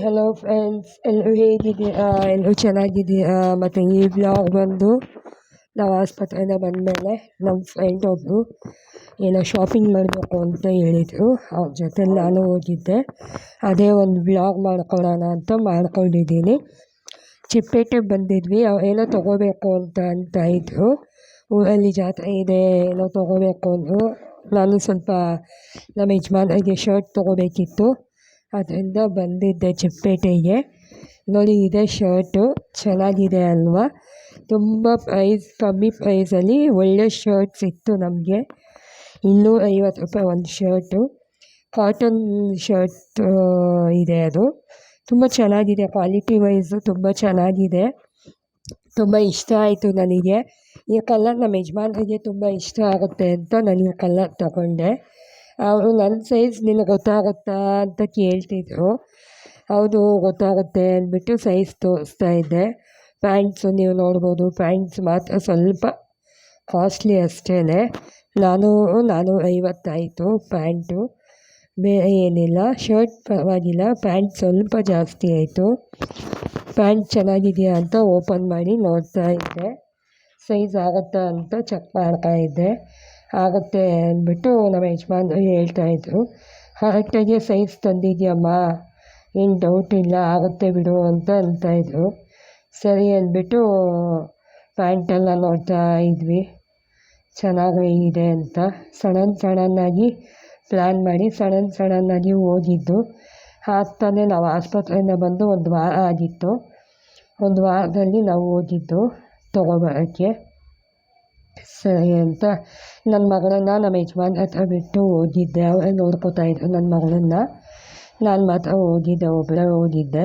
Hello friends ಎಲ್ಲರೂ ಹೇಗಿದ್ದೀರಾ ಎಲ್ಲರೂ ಚೆನ್ನಾಗಿದ್ದೀರಾ ಮತ್ತು ಈ ಬ್ಲಾಗ್ ಬಂದು ನಾವು ಆಸ್ಪತ್ರೆಯಿಂದ ಬಂದಮೇಲೆ ನಮ್ಮ ಫ್ರೆಂಡ್ ಒಬ್ಬರು ಏನೋ ಶಾಪಿಂಗ್ ಮಾಡಬೇಕು ಅಂತ ಹೇಳಿದರು ಅವ್ರ ಜೊತೆ ನಾನು ಹೋಗಿದ್ದೆ ಅದೇ ಒಂದು ಬ್ಲಾಗ್ ಮಾಡ್ಕೊಳ್ಳೋಣ ಅಂತ ಮಾಡ್ಕೊಂಡಿದ್ದೀನಿ ಚಿಪ್ಪೇಟೆ ಬಂದಿದ್ವಿ ಏನೋ ತೊಗೋಬೇಕು ಅಂತ ಅಂತ ಇದ್ದರು ಊರಲ್ಲಿ ಜಾತ್ರೆ ಇದೆ ಏನೋ ತೊಗೋಬೇಕು ಅಂದರು ನಾನು ಸ್ವಲ್ಪ ನಮ್ಮ ಯಜಮಾನ್ರಿಗೆ ಶರ್ಟ್ ತೊಗೋಬೇಕಿತ್ತು ಅದರಿಂದ ಬಂದಿದ್ದೆ ಚಿಕ್ಕಪೇಟೆಗೆ ನೋಡಿ ಇದೆ ಶರ್ಟು, ಚೆನ್ನಾಗಿದೆ ಅಲ್ವಾ? ತುಂಬ ಪ್ರೈಸ್ ಕಮ್ಮಿ ಪ್ರೈಸಲ್ಲಿ ಒಳ್ಳೆ ಶರ್ಟ್ ಸಿಕ್ತು ನಮಗೆ. ಇನ್ನೂರ ಐವತ್ತು ರೂಪಾಯಿ ಒಂದು ಶರ್ಟು ಕಾಟನ್ ಶರ್ಟ್ ಇದೆ ಅದು. ತುಂಬ ಚೆನ್ನಾಗಿದೆ ಕ್ವಾಲಿಟಿ ವೈಸು ತುಂಬ ಚೆನ್ನಾಗಿದೆ. ತುಂಬ ಇಷ್ಟ ಆಯಿತು ನನಗೆ. ಈ ಕಲರ್ ನಮ್ಮ ಯಜಮಾನ್ರಿಗೆ ತುಂಬ ಇಷ್ಟ ಆಗುತ್ತೆ ಅಂತ ನಾನು ಈ ಕಲರ್ ತಗೊಂಡೆ. ಅವರು ನನ್ನ ಸೈಜ್ ನಿನಗೆ ಗೊತ್ತಾಗುತ್ತಾ ಅಂತ ಕೇಳ್ತಿದ್ರು. ಹೌದು, ಗೊತ್ತಾಗುತ್ತೆ ಅಂದ್ಬಿಟ್ಟು ಸೈಜ್ ತೋರಿಸ್ತಾ ಇದ್ದೆ. ಪ್ಯಾಂಟ್ಸು ನೀವು ನೋಡ್ಬೋದು, ಪ್ಯಾಂಟ್ಸ್ ಮಾತ್ರ ಸ್ವಲ್ಪ ಕಾಸ್ಟ್ಲಿ ಅಷ್ಟೇ ನಾನು ನಾನು ಐವತ್ತಾಯಿತು ಪ್ಯಾಂಟು. ಬೇರೆ ಏನಿಲ್ಲ, ಶರ್ಟ್ ಪರವಾಗಿಲ್ಲ, ಪ್ಯಾಂಟ್ ಸ್ವಲ್ಪ ಜಾಸ್ತಿ ಆಯಿತು. ಪ್ಯಾಂಟ್ ಚೆನ್ನಾಗಿದೆಯಾ ಅಂತ ಓಪನ್ ಮಾಡಿ ನೋಡ್ತಾ ಇದ್ದೆ. ಸೈಜ್ ಆಗುತ್ತಾ ಅಂತ ಚೆಕ್ ಮಾಡ್ತಾ ಇದ್ದೆ. ಆಗುತ್ತೆ ಅಂದ್ಬಿಟ್ಟು ನಮ್ಮ ಯಜಮಾನ್ರು ಹೇಳ್ತಾಯಿದ್ರು ಕರೆಕ್ಟಾಗಿ ಸೈಜ್ ತಂದಿದ್ಯಮ್ಮ, ಏನು ಡೌಟ್ ಇಲ್ಲ, ಆಗುತ್ತೆ ಬಿಡು ಅಂತ ಅಂತಾಯಿದ್ರು ಸರಿ ಅಂದ್ಬಿಟ್ಟು ಪ್ಯಾಂಟೆಲ್ಲ ನೋಡ್ತಾ ಇದ್ವಿ. ಚೆನ್ನಾಗಿದೆ ಅಂತ. ಸಡನ್ ಸಡನ್ನಾಗಿ ಪ್ಲ್ಯಾನ್ ಮಾಡಿ ಸಡನ್ ಸಡನ್ನಾಗಿ ಹೋಗಿದ್ದು ಆಗ್ತಾನೆ ನಾವು ಆಸ್ಪತ್ರೆಯಿಂದ ಬಂದು ಒಂದು ವಾರ ಆಗಿತ್ತು. ಒಂದು ವಾರದಲ್ಲಿ ನಾವು ಹೋಗಿದ್ದು ತೊಗೊಬರೋಕ್ಕೆ. ಸರಿ ಅಂತ ನನ್ನ ಮಗಳನ್ನ ನಮ್ಮ ಯಜಮಾನ್ ಹತ್ರ ಬಿಟ್ಟು ಹೋಗಿದ್ದೆ. ಅವರೇ ನೋಡ್ಕೊತಾಯಿದ್ರು ನನ್ನ ಮಗಳನ್ನ. ನಾನು ಮಾತ್ರ ಹೋಗಿದ್ದೆ ಒಬ್ಬಳೇ ಹೋಗಿದ್ದೆ.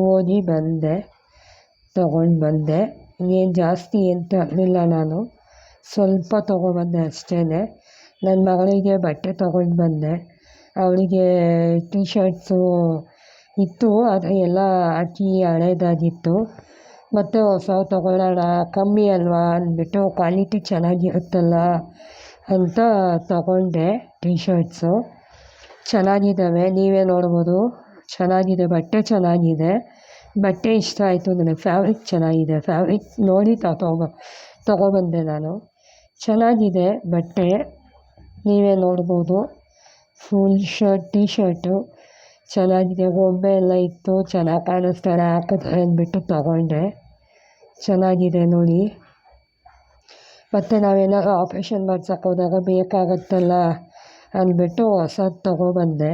ಓದಿ ಬಂದೆ, ತೊಗೊಂಡು ಬಂದೆ. ಏನು ಜಾಸ್ತಿ ಏನು ತರಲಿಲ್ಲ ನಾನು. ಸ್ವಲ್ಪ ತೊಗೊಬಂದೆ ಅಷ್ಟೇ ನನ್ನ ಮಗಳಿಗೆ ಬಟ್ಟೆ ತೊಗೊಂಡು ಬಂದೆ. ಅವಳಿಗೆ ಟೀ ಶರ್ಟ್ಸು ಇತ್ತು ಆದರೆ ಎಲ್ಲ ಅತಿ ಹಳೇದಾಗಿತ್ತು. ಮತ್ತು ಹೊಸ ತೊಗೊಳ್ಳೋಣ, ಕಮ್ಮಿ ಅಲ್ವಾ ಅಂದ್ಬಿಟ್ಟು ಕ್ವಾಲಿಟಿ ಚೆನ್ನಾಗಿರುತ್ತಲ್ಲ ಅಂತ ತಗೊಂಡೆ ಟಿ ಶರ್ಟ್ಸು ಚೆನ್ನಾಗಿದ್ದಾವೆ, ನೀವೇ ನೋಡ್ಬೋದು. ಚೆನ್ನಾಗಿದೆ, ಬಟ್ಟೆ ಚೆನ್ನಾಗಿದೆ. ಬಟ್ಟೆ ಇಷ್ಟ ಆಯಿತು, ನನಗೆ ಫ್ಯಾಬ್ರಿಕ್ ಚೆನ್ನಾಗಿದೆ. ಫ್ಯಾಬ್ರಿಕ್ ನೋಡಿ ತಗೊಬ ತೊಗೊಬಂದೆ ನಾನು. ಚೆನ್ನಾಗಿದೆ ಬಟ್ಟೆ, ನೀವೇ ನೋಡ್ಬೋದು. ಫುಲ್ ಶರ್ಟ್ ಟಿ ಶರ್ಟು ಚೆನ್ನಾಗಿದೆ, ಗೊಂಬೆ ಎಲ್ಲ ಇತ್ತು, ಚೆನ್ನಾಗಿ ಕಾಣಿಸ್ತಾರೆ ಹಾಕಿದ್ರೆ ಅಂದ್ಬಿಟ್ಟು ತಗೊಂಡೆ. ಚೆನ್ನಾಗಿದೆ ನೋಡಿ. ಮತ್ತು ನಾವೇನಾದ್ರು ಆಪ್ರೇಷನ್ ಮಾಡ್ಸಕ್ಕೆ ಹೋದಾಗ ಬೇಕಾಗುತ್ತಲ್ಲ ಅಂದ್ಬಿಟ್ಟು ಹೊಸದು ತೊಗೊಬಂದೆ.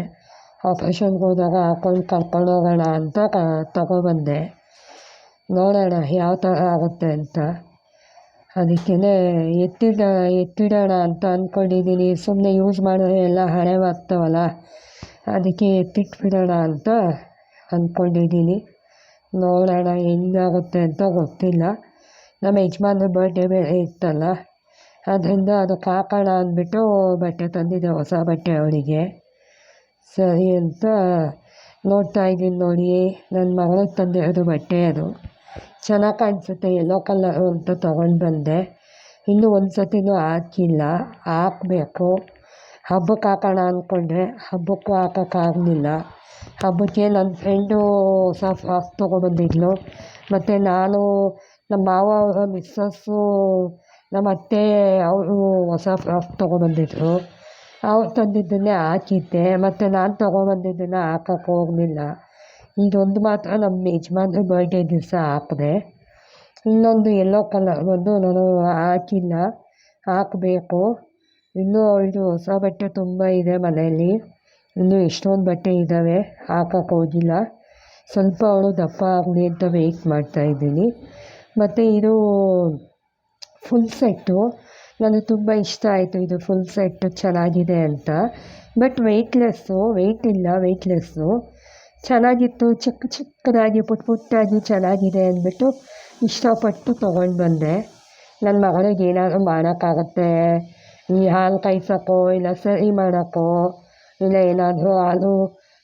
ಆಪ್ರೇಷನ್ಗೆ ಹೋದಾಗ ಹಾಕೊಂಡು ಕರ್ಕೊಂಡು ಹೋಗೋಣ ಅಂತ ಕ, ತೊಗೊಬಂದೆ. ನೋಡೋಣ ಯಾವ ಥರ ಆಗುತ್ತೆ ಅಂತ. ಅದಕ್ಕೇ ಎತ್ತಿಡ, ಎತ್ತಿಡೋಣ ಅಂತ ಅಂದ್ಕೊಂಡಿದ್ದೀನಿ ಸುಮ್ಮನೆ ಯೂಸ್ ಮಾಡಿದ್ರೆ ಎಲ್ಲ ಹಳೇವಾಗ್ತವಲ್ಲ ಅದಕ್ಕೆ ಎತ್ತಿಟ್ಬಿಡೋಣ ಅಂತ ಅಂದ್ಕೊಂಡಿದ್ದೀನಿ. ನೋಡೋಣ ಹೆಂಗಾಗುತ್ತೆ ಅಂತ ಗೊತ್ತಿಲ್ಲ. ನಮ್ಮ ಯಜಮಾನ್ರ ಬರ್ಡೇ ಬೇರೆ ಇತ್ತಲ್ಲ, ಅದರಿಂದ ಅದಕ್ಕೆ ಹಾಕೋಣ ಅಂದ್ಬಿಟ್ಟು ಬಟ್ಟೆ ತಂದಿದ್ದೆ ಹೊಸ ಬಟ್ಟೆ ಅವಳಿಗೆ. ಸರಿ ಅಂತ ನೋಡ್ತಾ ಇದ್ದೀನಿ ನೋಡಿ, ನನ್ನ ಮಗಳಿಗೆ ತಂದಿರೋದು ಬಟ್ಟೆ ಅದು. ಚೆನ್ನಾಗಿ ಕಾಣಿಸುತ್ತೆ ಯೆಲ್ಲೋ ಕಲರು ಅಂತ ತೊಗೊಂಡು ಬಂದೆ. ಇನ್ನೂ ಒಂದು ಸತಿನೂ ಹಾಕಿಲ್ಲ, ಹಾಕಬೇಕು. ಹಬ್ಬಕ್ಕೆ ಹಾಕೋಣ ಅಂದ್ಕೊಂಡ್ರೆ ಹಬ್ಬಕ್ಕೂ ಹಾಕೋಕ್ಕಾಗಲಿಲ್ಲ ಹಬ್ಬಕ್ಕೆ ನನ್ನ ಫ್ರೆಂಡು ಹೊಸ ಫ್ರಾಕ್ ತೊಗೊಬಂದಿದ್ಲು ಮತ್ತು ನಾನು ನಮ್ಮ ಮಾವ ಅವರ ಮಿಸ್ಸಸ್ಸು ನಮ್ಮ ಅತ್ತೆ ಅವರು ಹೊಸ ಫ್ರಾಕ್ ತೊಗೊಬಂದಿದ್ರು ಅವ್ರು ತಂದಿದ್ದನ್ನೇ ಹಾಕಿದ್ದೆ. ಮತ್ತು ನಾನು ತೊಗೊಬಂದಿದ್ದನ್ನು ಹಾಕಕ್ಕೆ ಹೋಗಲಿಲ್ಲ. ಇದೊಂದು ಮಾತ್ರ ನಮ್ಮ ಯಜಮಾನ್ರ ಬರ್ಡೇ ದಿವಸ ಹಾಕಿದೆ. ಇನ್ನೊಂದು ಯೆಲ್ಲೋ ಕಲರ್ ಬಂದು ನಾನು ಹಾಕಿಲ್ಲ. ಹಾಕಬೇಕು. ಇನ್ನೂ ಅವಳದು ಹೊಸ ಬಟ್ಟೆ ತುಂಬ ಇದೆ ಮನೆಯಲ್ಲಿ. ಇನ್ನೂ ಎಷ್ಟೊಂದು ಬಟ್ಟೆ ಇದ್ದಾವೆ ಹಾಕಕ್ಕೆ ಹೋಗಿಲ್ಲ. ಸ್ವಲ್ಪ ಅವಳು ದಪ್ಪ ಆಗಲಿ ಅಂತ ವೆಯ್ಟ್ ಮಾಡ್ತಾಯಿದ್ದೀನಿ ಮತ್ತು ಇದು ಫುಲ್ ಸೆಟ್ಟು ನನಗೆ ತುಂಬ ಇಷ್ಟ ಆಯಿತು ಇದು ಫುಲ್ ಸೆಟ್ಟು ಚೆನ್ನಾಗಿದೆ ಅಂತ. ಬಟ್ ವೆಯ್ಟ್ಲೆಸ್ಸು ವೆಯ್ಟ್ ಇಲ್ಲ ವೆಯ್ಟ್ಲೆಸ್ಸು ಚೆನ್ನಾಗಿತ್ತು, ಚಿಕ್ಕ ಚಿಕ್ಕದಾಗಿ ಪುಟ್ಟ ಪುಟ್ಟಾಗಿ ಚೆನ್ನಾಗಿದೆ ಅಂದ್ಬಿಟ್ಟು ಇಷ್ಟಪಟ್ಟು ತೊಗೊಂಡು ಬಂದೆ. ನನ್ನ ಮಗಳಿಗೆ ಏನಾದರೂ ಮಾಡೋಕ್ಕಾಗತ್ತೆ ಈ ಹಾಲು ಕಾಯ್ಸೋಕ್ಕೋ ಇಲ್ಲ ಸರಿ ಮಾಡೋಕ್ಕೋ ಇಲ್ಲ ಏನಾದರೂ ಹಾಲು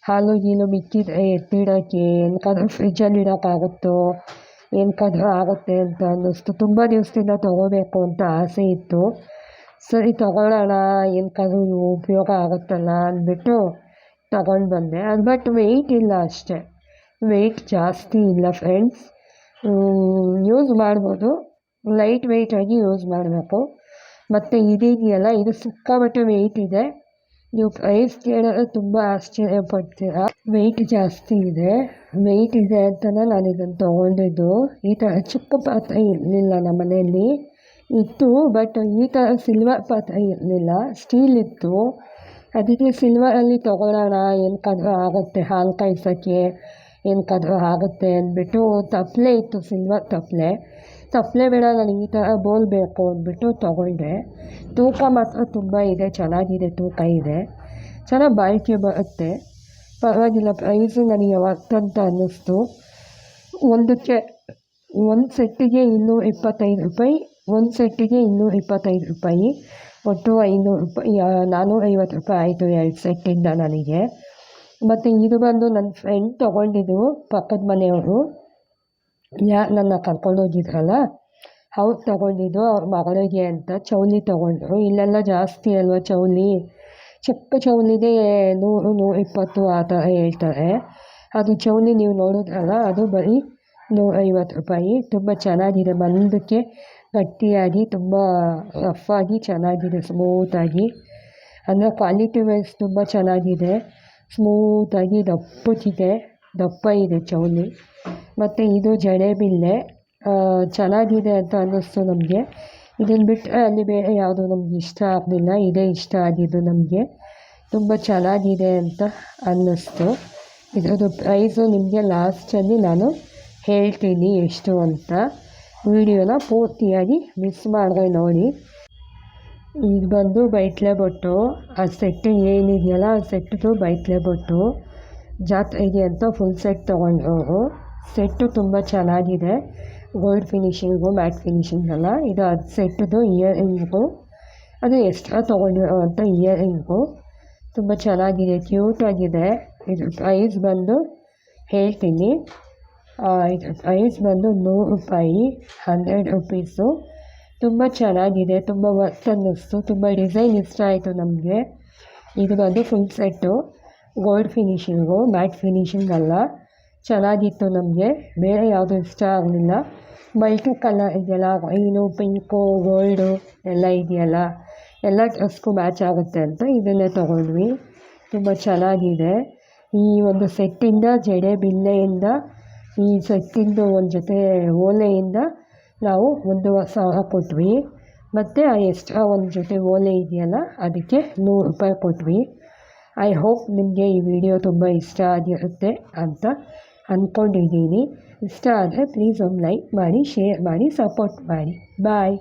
ಹಾಲು ಗೀಲು ಮಿಕ್ಕಿದ್ರೆ ಎತ್ತಿಡೋಕ್ಕೆ ಏನಕ್ಕಾದ್ರೂ ಫ್ರಿಜ್ಜಲ್ಲಿ ಇಡೋಕ್ಕಾಗುತ್ತೋ ಏನಕ್ಕಾದ್ರೂ ಆಗುತ್ತೆ ಅಂತ ಅನ್ನಿಸ್ತು. ತುಂಬ ದಿವಸದಿಂದ ತೊಗೋಬೇಕು ಅಂತ ಆಸೆ ಇತ್ತು. ಸರಿ ತೊಗೊಳ್ಳೋಣ ಏನಕ್ಕಾದ್ರೂ ಉಪಯೋಗ ಆಗುತ್ತಲ್ಲ ಅಂದ್ಬಿಟ್ಟು ತಗೊಂಡು ಬಂದೆ. ಅದು ಬಟ್ ವೆಯ್ಟ್ ಇಲ್ಲ ಅಷ್ಟೇ. ವೆಯ್ಟ್ ಜಾಸ್ತಿ ಇಲ್ಲ ಫ್ರೆಂಡ್ಸ್ ಯೂಸ್ ಮಾಡ್ಬೋದು. ಲೈಟ್ ವೆಯ್ಟಾಗಿ ಯೂಸ್ ಮಾಡಬೇಕು. ಮತ್ತು ಇದಿದೆಯಲ್ಲ ಇದು ಸಿಕ್ಕಾಪಟ್ಟೆ ವೆಯ್ಟ್ ಇದೆ. ನೀವು ಪ್ರೈಸ್ ಕೇಳಿದ್ರೆ ತುಂಬ ಆಶ್ಚರ್ಯ ಪಡ್ತೀರಾ ವೆಯ್ಟ್ ಜಾಸ್ತಿ ಇದೆ. ವೆಯ್ಟ್ ಇದೆ ಅಂತಲೇ ನಾನು ಇದನ್ನು ತೊಗೊಂಡಿದ್ದು. ಈ ಥರ ಚಿಕ್ಕ ಪಾತ್ರೆ ಇರಲಿಲ್ಲ ನಮ್ಮ ಮನೆಯಲ್ಲಿ. ಇತ್ತು ಬಟ್ ಈ ಥರ ಸಿಲ್ವರ್ ಪಾತ್ರೆ ಇರಲಿಲ್ಲ. ಸ್ಟೀಲ್ ಇತ್ತು. ಅದಕ್ಕೆ ಸಿಲ್ವರಲ್ಲಿ ತೊಗೊಳ್ಳೋಣ ಏನಕ್ಕಾದ್ರೂ ಆಗುತ್ತೆ ಹಾಲು ಕಾಯ್ಸೋಕ್ಕೆ. ಏನಕ್ಕಾದ್ರೂ ಆಗುತ್ತೆ ಅಂದ್ಬಿಟ್ಟು ತಪ್ಪಲೆ ಇತ್ತು ಸಿಲ್ವರ್ ತಪ್ಪಲೆ. ತಪ್ಪಲೆ ಬೇಡ, ನನಗೆ ಈ ಥರ ಬೋಲ್ ಬೇಕು ಅಂದ್ಬಿಟ್ಟು ತೊಗೊಂಡೆ. ತೂಕ ಮಾತ್ರ ತುಂಬ ಇದೆ, ಚೆನ್ನಾಗಿದೆ, ತೂಕ ಇದೆ. ಚೆನ್ನಾಗಿ ಬಾಳಿಕೆ ಬರುತ್ತೆ. ಪರವಾಗಿಲ್ಲ, ಪ್ರೈಸು ನನಗೆ ಅಂತ ಅನ್ನಿಸ್ತು. ಒಂದಕ್ಕೆ ಒಂದು ಸೆಟ್ಟಿಗೆ ಇನ್ನೂರ ಇಪ್ಪತ್ತೈದು ರೂಪಾಯಿ, ಒಂದು ಸೆಟ್ಟಿಗೆ ಇನ್ನೂರ ಇಪ್ಪತ್ತೈದು ರೂಪಾಯಿ. ಒಟ್ಟು ಐನೂರು ರೂಪಾಯಿ ನಾನ್ನೂರೈವತ್ತು ರೂಪಾಯಿ ಆಯಿತು ಎರಡು ಸೆಟ್ಟಿಂದ ನನಗೆ. ಮತ್ತು ಇದು ಬಂದು ನನ್ನ ಫ್ರೆಂಡ್ ತೊಗೊಂಡಿದ್ದು ಪಕ್ಕದ ಮನೆಯವರು. ಯಾ, ನನ್ನ ಕರ್ಕೊಂಡೋಗಿದ್ರಲ್ಲ ಅವ್ರು ತೊಗೊಂಡಿದ್ದು ಅವ್ರ ಮಗಳಿಗೆ ಅಂತ ಚೌಲಿ ತೊಗೊಂಡ್ರು. ಇಲ್ಲೆಲ್ಲ ಜಾಸ್ತಿ ಅಲ್ವಾ ಚೌಲಿ ಚಿಕ್ಕ ಚೌಲಿಗೆ ನೂರು, ನೂರಿಪ್ಪತ್ತು ಆ ಥರ ಹೇಳ್ತಾರೆ. ಅದು ಚೌಲಿ ನೀವು ನೋಡಿದ್ರಲ್ಲ, ಅದು ಬರೀ ನೂರೈವತ್ತು ರೂಪಾಯಿ. ತುಂಬ ಚೆನ್ನಾಗಿದೆ. ಬಂದಕ್ಕೆ ಗಟ್ಟಿಯಾಗಿ, ತುಂಬ ರಫ್ ಆಗಿ ಚೆನ್ನಾಗಿದೆ ಸ್ಮೂತಾಗಿ ಅಂದರೆ ಕ್ವಾಲಿಟಿ ವೈಸ್ ತುಂಬ ಚೆನ್ನಾಗಿದೆ. ಸ್ಮೂತಾಗಿ ದಪ್ಪುತ್ತಿದೆ ದಪ್ಪ ಇದೆ ಚೌಲಿ ಮತ್ತು ಇದು ಜಡೇಬಿಲ್ಲೆ ಚೆನ್ನಾಗಿದೆ ಅಂತ ಅನ್ನಿಸ್ತು ನಮಗೆ. ಇದನ್ನು ಬಿಟ್ಟರೆ ಅಲ್ಲಿ ಬೇರೆ ಯಾವುದು ನಮ್ಗೆ ಇಷ್ಟ ಆಗಲಿಲ್ಲ. ಇದೇ ಇಷ್ಟ ಆಗಿದ್ದು ನಮಗೆ. ತುಂಬ ಚೆನ್ನಾಗಿದೆ ಅಂತ ಅನ್ನಿಸ್ತು. ಇದರದ್ದು ಪ್ರೈಸು ನಿಮಗೆ ಲಾಸ್ಟಲ್ಲಿ ನಾನು ಹೇಳ್ತೀನಿ ಎಷ್ಟು ಅಂತ. ವಿಡಿಯೋನ ಪೂರ್ತಿಯಾಗಿ ಮಿಸ್ ಮಾಡಿದೆ ನೋಡಿ. ಇದು ಬಂದು ಬೈತ್ಲೆ ಬೊಟ್ಟು ಆ ಸೆಟ್ ಏನಿದೆಯಲ್ಲ ಆ ಸೆಟ್ದು ಬೈತ್ಲೆ ಬೊಟ್ಟು ಜಾತ್ರೆಗೆ ಅಂತ ಫುಲ್ ಸೆಟ್ ತೊಗೊಂಡ್ರು ಸೆಟ್ಟು ತುಂಬ ಚೆನ್ನಾಗಿದೆ. ಗೋಲ್ಡ್ ಫಿನಿಷಿಂಗು ಮ್ಯಾಟ್ ಫಿನಿಷಿಂಗೆಲ್ಲ ಇದು ಅದು ಸೆಟ್ದು ಇಯರಿಂಗು ಅದು ಎಕ್ಸ್ಟ್ರಾ ತೊಗೊಂಡಿರೋ ಅಂತ ಇಯರಿಂಗು ತುಂಬ ಚೆನ್ನಾಗಿದೆ ಕ್ಯೂಟಾಗಿದೆ ಇದು ಪ್ರೈಸ್ ಬಂದು ಹೇಳ್ತೀನಿ. ಇದು ಪ್ರೈಸ್ ಬಂದು ನೂರು ರೂಪಾಯಿ ಹಂಡ್ರೆಡ್ ರುಪೀಸು ತುಂಬ ಚೆನ್ನಾಗಿದೆ, ತುಂಬ ವರ್ತ್ ಅನ್ನಿಸ್ತು, ತುಂಬ ಡಿಸೈನ್ ಇಷ್ಟ ಆಯಿತು ನಮಗೆ. ಇದು ಬಂದು full set gold finishing matte finishing ಅಲ್ಲ. ಚೆನ್ನಾಗಿತ್ತು ನಮಗೆ, ಬೇರೆ ಯಾವುದು ಇಷ್ಟ ಆಗಲಿಲ್ಲ. ಮಲ್ಟಿ ಕಲರ್ ಇದೆಯಲ್ಲ ವೈನು ಪಿಂಕು ಗೋಲ್ಡು ಎಲ್ಲ ಇದೆಯಲ್ಲ, ಎಲ್ಲ ಡ್ರೆಸ್ಗೂ ಮ್ಯಾಚ್ ಆಗುತ್ತೆ ಅಂತ ಇದನ್ನೇ ತೊಗೊಂಡ್ವಿ. ತುಂಬ ಚೆನ್ನಾಗಿದೆ. ಈ ಒಂದು ಸೆಟ್ಟಿಂದ ಜಡೆ ಬಿಲ್ಲೆಯಿಂದ, ಈ ಸೆಟ್ಟಿಂದು ಒಂದು ಜೊತೆ ಓಲೆಯಿಂದ ನಾವು ಒಂದು ಸಾವಿರ ಕೊಟ್ವಿ. ಮತ್ತು ಆ ಎಕ್ಸ್ಟ್ರಾ ಒಂದು ಜೊತೆ ಓಲೆ ಇದೆಯಲ್ಲ, ಅದಕ್ಕೆ ನೂರು ರೂಪಾಯಿ ಕೊಟ್ವಿ. ಐ ಹೋಪ್ ನಿಮಗೆ ಈ ವಿಡಿಯೋ ತುಂಬ ಇಷ್ಟ ಆಗಿರುತ್ತೆ ಅಂತ ಅಂದ್ಕೊಂಡಿದ್ದೀನಿ ಇಷ್ಟ ಆದರೆ ಪ್ಲೀಸ್ ಒಂದು ಲೈಕ್ ಮಾಡಿ ಶೇರ್ ಮಾಡಿ ಸಪೋರ್ಟ್ ಮಾಡಿ. ಬಾಯ್